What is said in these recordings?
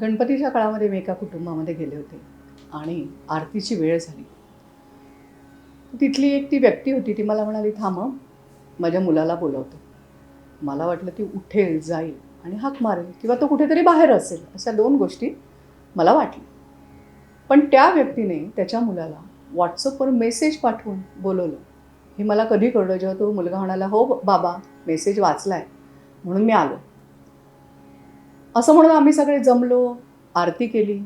गणपतीच्या काळामध्ये मी एका कुटुंबामध्ये गेले होते आणि आरतीची वेळ झाली. तिथली एक ती व्यक्ती होती ती मला म्हणाली थांब माझ्या मुलाला बोलवतो. मला वाटलं ती उठेल जाईल आणि हाक मारेल किंवा तो कुठेतरी बाहेर असेल. अशा दोन गोष्टी मला वाटल्या. पण त्या व्यक्तीने त्याच्या मुलाला व्हॉट्सअपवर मेसेज पाठवून बोलवलं. हे मला कधी कळलं जेव्हा तो मुलगा म्हणाला हो बाबा मेसेज वाचला आहे म्हणून मी आलो. असं म्हणून आम्ही सगळे जमलो आरती केली.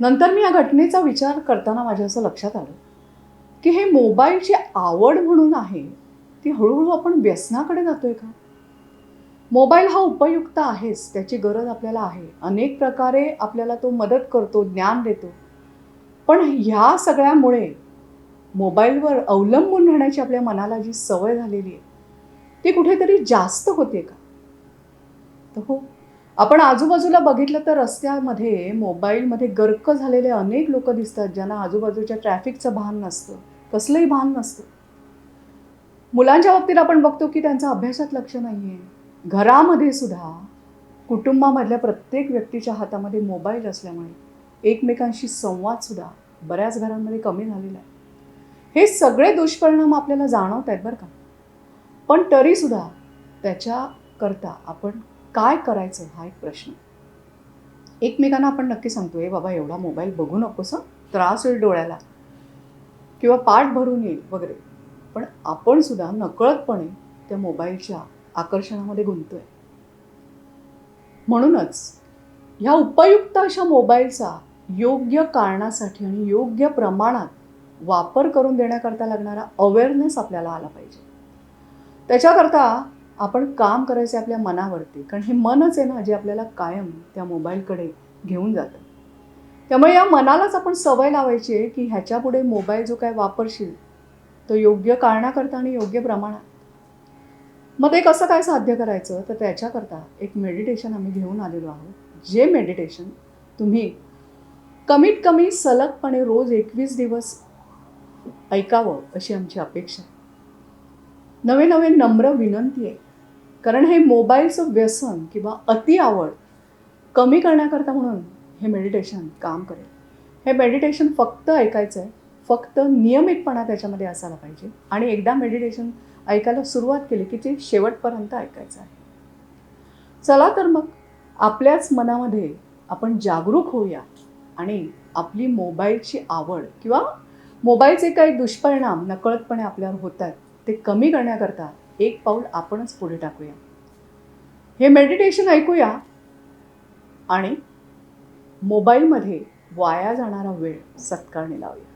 नंतर मी या घटनेचा विचार करताना माझ्या असं लक्षात आलं की हे मोबाईलची आवड म्हणून आहे ती हळूहळू आपण व्यसनाकडे जातोय का? मोबाईल हा उपयुक्त आहेच त्याची गरज आपल्याला आहे. अनेक प्रकारे आपल्याला तो मदत करतो ज्ञान देतो. पण ह्या सगळ्यामुळे मोबाईलवर अवलंबून राहण्याची आपल्या मनाला जी सवय झालेली आहे ती कुठेतरी जास्त होते का? तर हो आपण आजूबाजूला बघितलं तर रस्त्यामध्ये मोबाईलमध्ये गर्क झालेले अनेक लोक दिसतात ज्यांना आजूबाजूच्या ट्रॅफिकचं भान नसतं. कसलंही भान नसतं. मुलांच्या बाबतीत आपण बघतो की त्यांचं अभ्यासात लक्ष नाही आहे घरामध्ये सुद्धा कुटुंबामधल्या प्रत्येक व्यक्तीच्या हातामध्ये मोबाईल असल्यामुळे एकमेकांशी संवाद सुद्धा बऱ्याच घरांमध्ये कमी झालेला आहे. हे सगळे दुष्परिणाम आपल्याला जाणवत आहेत बरं का. पण तरीसुद्धा त्याच्याकरता आपण काय करायचं हा एक प्रश्न. एकमेकांना आपण नक्की सांगतो बाबा एवढा मोबाईल बघू नकोस त्रास होईल डोळ्याला. किंवा पाठ भरून येईल वगैरे. पण आपण सुद्धा नकळतपणे त्या मोबाईलच्या आकर्षणामध्ये गुंततोय. म्हणूनच ह्या उपयुक्त अशा मोबाईलचा योग्य कारणासाठी आणि योग्य प्रमाणात वापर करून देण्याकरता लागणारा अवेअरनेस आपल्याला आला पाहिजे. त्याच्याकरता आपण काम करायचे आपल्या मनावरती. कारण हे मनच आहे ना जे आपल्याला कायम त्या मोबाईलकडे घेऊन जातं. त्यामुळे या मनालाच आपण सवय लावायची आहे की ह्याच्यापुढे मोबाईल जो काय वापरशील तो योग्य कारणाकरता आणि योग्य प्रमाणात. मग ते कसं काय साध्य करायचं? तर त्याच्याकरता एक मेडिटेशन आम्ही घेऊन आलेलो आहोत. जे मेडिटेशन तुम्ही कमीत कमी सलगपणे रोज एकवीस दिवस ऐकावं अशी आमची अपेक्षा आहे. नवे नवे नम्र विनंती आहे. कारण हे मोबाईलचं व्यसन किंवा अति आवड कमी करण्याकरता म्हणून हे मेडिटेशन काम करेल. हे मेडिटेशन फक्त ऐकायचं आहे फक्त नियमितपणा त्याच्यामध्ये असायला पाहिजे. आणि एकदा मेडिटेशन ऐकायला सुरुवात केली की ते शेवटपर्यंत ऐकायचं आहे. चला तर मग आपल्याच मनामध्ये आपण जागरूक होऊया आणि आपली मोबाईलची आवड किंवा मोबाईलचे काही दुष्परिणाम नकळतपणे आपल्यावर होत आहेत ते कमी करण्याकरता एक पाऊल आपणच पुढे टाकूया. हे मेडिटेशन ऐकूया. आणि मोबाईलमध्ये वाया जाणारा वेळ सत्कारणी लावूया.